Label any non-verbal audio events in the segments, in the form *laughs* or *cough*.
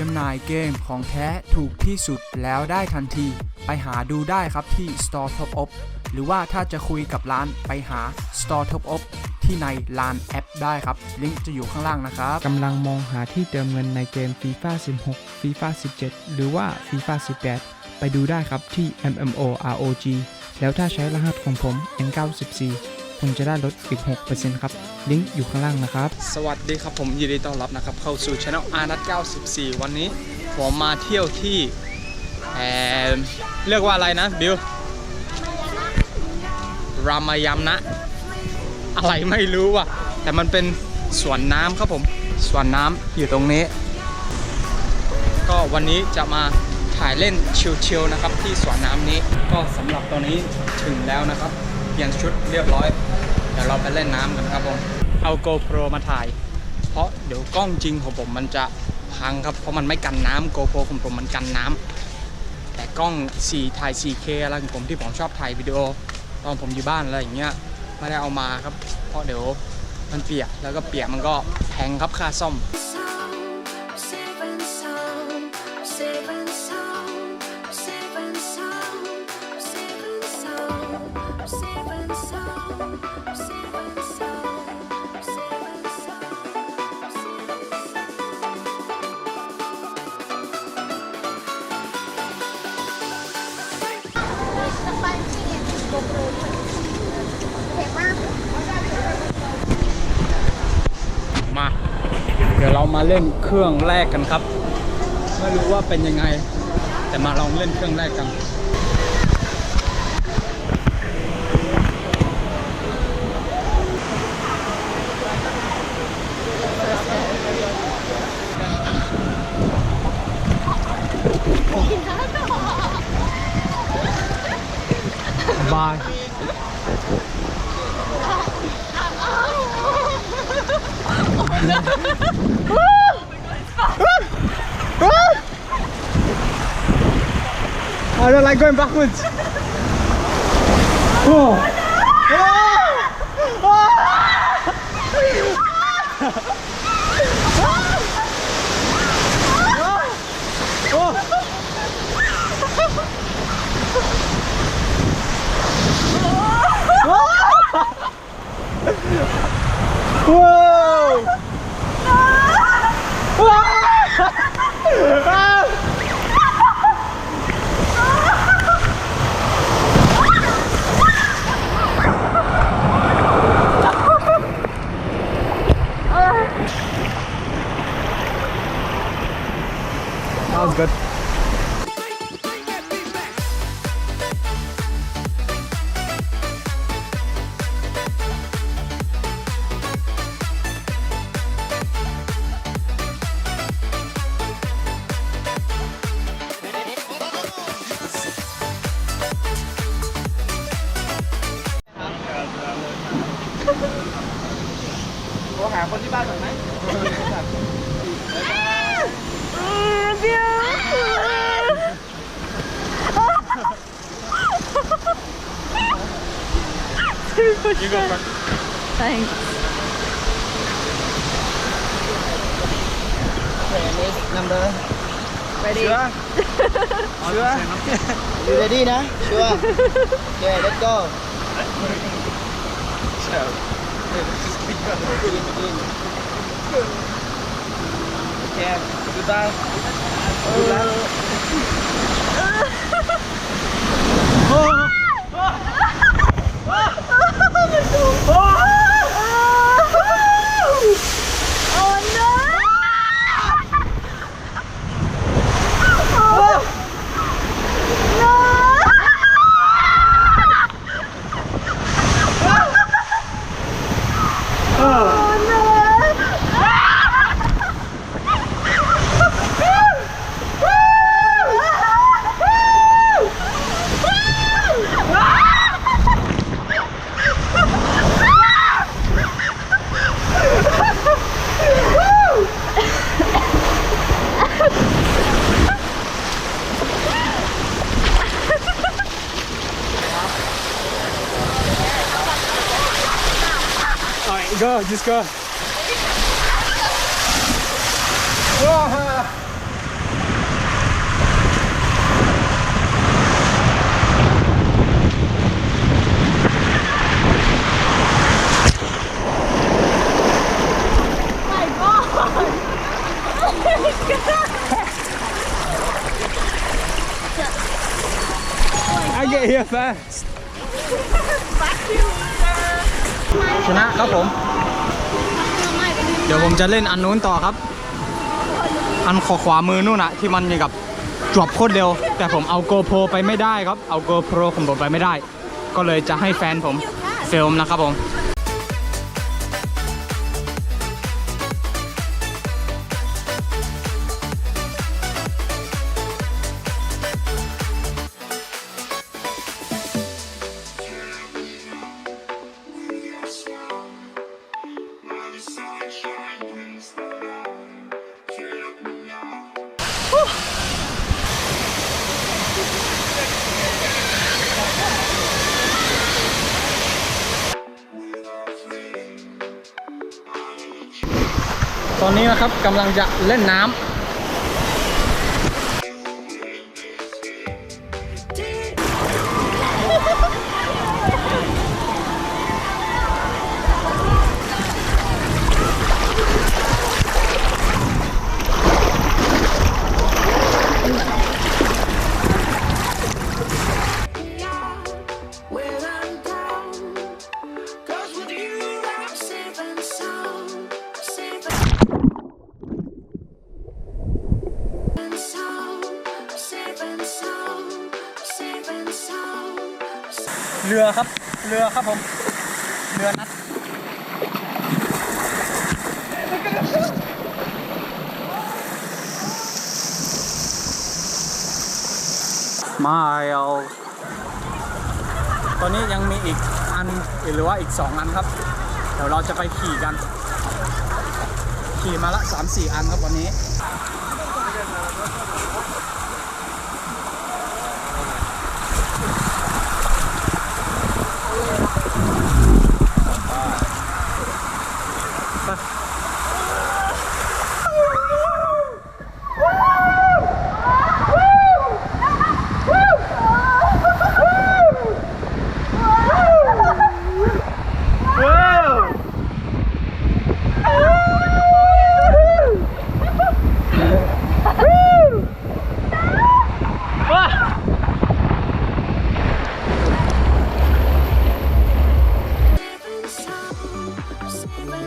จำหน่ายเกมของแท้ถูกที่สุดแล้วได้ทันที ไปหาดูได้ครับที่ Store Top Up หรือว่าถ้าจะคุยกับร้านไปหา Store Top Up ที่ในร้านแอปได้ครับ ลิงก์จะอยู่ข้างล่างนะครับกำลังมองหาที่เติมเงินในเกม FIFA 16 FIFA 17 หรือว่า FIFA 18 ไปดูได้ครับที่ MMOROG แล้วถ้าใช้รหัสของผม N94 คุณจะได้ลดอีก 6%ครับ ลิงก์อยู่ข้างล่างนะครับ สวัสดีครับผมยินดีต้อนรับนะครับ เข้าสู่ช anel อานัท94 วันนี้ผมมาเที่ยวที่แอมเรียกว่าอะไรนะบิวรามายามนะ อะไรไม่รู้ว่ะ แต่มันเป็นสวนน้ำครับผม สวนน้ำอยู่ตรงนี้ ก็วันนี้จะมาถ่ายเล่นชิลๆนะครับที่สวนน้ำนี้ ก็สำหรับตอนนี้ถึงแล้วนะครับ เปลี่ยนชุดเรียบร้อย เดี๋ยวเราไปเล่นน้ำกันครับผม เอา GoPro มาถ่าย เพราะเดี๋ยวกล้องจริงของผมมันจะพังครับ เพราะมันไม่กันน้ำ GoPro ของผมมันกันน้ำ แต่กล้อง 4 ถ่าย 4K อะไรของผมที่ผมชอบถ่ายวิดีโอ ตอนผมอยู่บ้านอะไรอย่างเงี้ยไม่ได้เอามาครับ เพราะเดี๋ยวมันเปียกแล้วก็เปียกมันก็แพงครับค่าซ่อม มาเล่นเครื่องแรกกันครับ ไม่รู้ว่าเป็นยังไง แต่มาลองเล่นเครื่องแรกกันบาย *laughs* I don't like going backwards. Oh. You go first. Thanks. number. Ready? Sure? sure? you ready now? Sure. okay, let's go. Yeah, goodbye. oh. oh. oh. oh. oh. oh. Go, just go. I get here first ชนะครับผม เดี๋ยวผมจะเล่นอันนู้นต่อครับ อันขอขวามือนู่นนะที่มันมีกับจวบโคตรเร็ว แต่ผมเอา GoPro ไปไม่ได้ครับ เอา GoPro ของผมไปไม่ได้ ก็เลยจะให้แฟนผมเฟล์มนะครับผม ตอนนี้นะครับกำลังจะเล่นน้ำ รือครับ เรือครับผม เรือนัดมาเอาตอนนี้ยังมีอีกอันหรือว่าอีก 2 อันครับ เดี๋ยวเราจะไปขี่กัน ขี่มาละ 3-4 อันครับวันนี้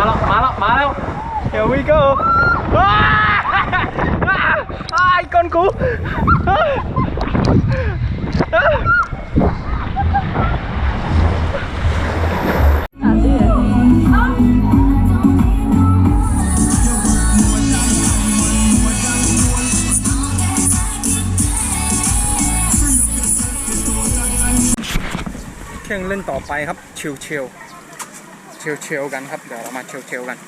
าแล้วมาแล้วมาแล้ว Here we go ว้าว้าอ้าย เครื่องเล่นต่อไปครับชิลชิลชิลชิลกันครับเดี๋ยวเรามาชิลชิลกัน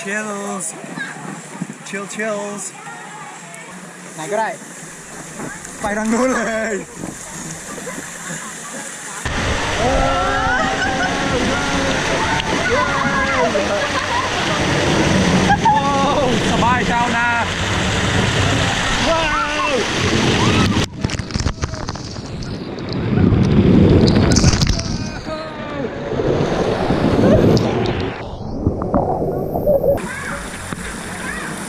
chills chill chills ไหนก็ได้ ไปทางนู้นเลยโอ้สบายชาวนา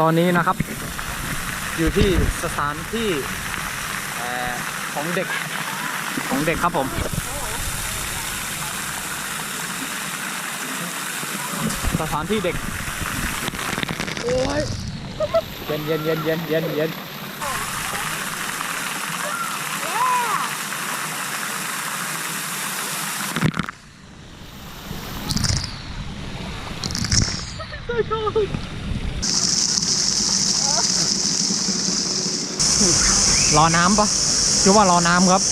ตอนนี้นะครับ อยู่ที่สถานที่ของเด็กของเด็กครับผมสถานที่เด็ก โอ้ย เย็นเย็นเย็นเย็นเย็นเย็น รอน้ำปะชื่อว่ารอน้ำครับ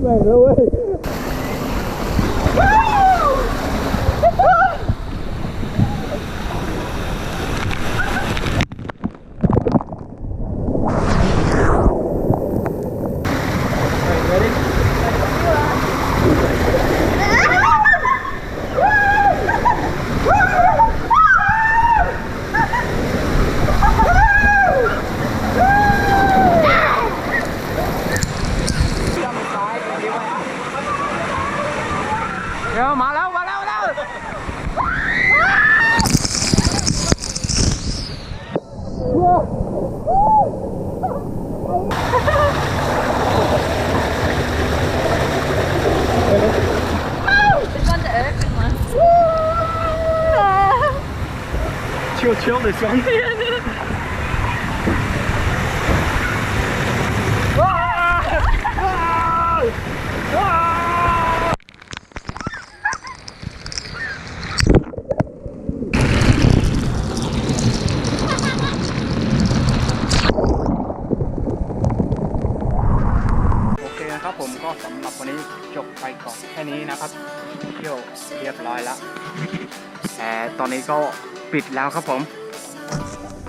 เดี๋ยวมาแล้ว มาแล้วมาแล้ว chill this one. นะครับผมก็สำหรับวันนี้จบไปก่อนแค่นี้นะครับเที่ยวเรียบร้อยแล้วแต่ตอนนี้ก็ ปิดแล้วครับผม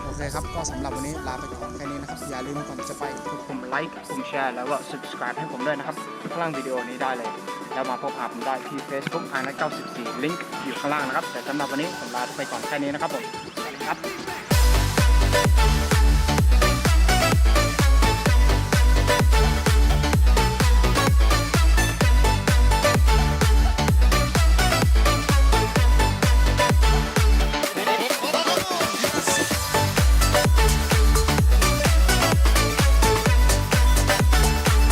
โอเคครับ ก็สำหรับวันนี้ลาไปก่อนแค่นี้นะครับ อย่าลืมก่อนจะไปกดปุ่มไลค์ปุ่มแชร์แล้วก็ subscribe ให้ผมด้วยนะครับข้างล่างวิดีโอนี้ได้เลย แล้วมาพบหาผมได้ที่ Facebook อ i 94 ลิงก์อยู่ข้างล่างนะครับ แต่สำหรับวันนี้ผมลาไปก่อนแค่นี้นะครับผมสวัสดีครับ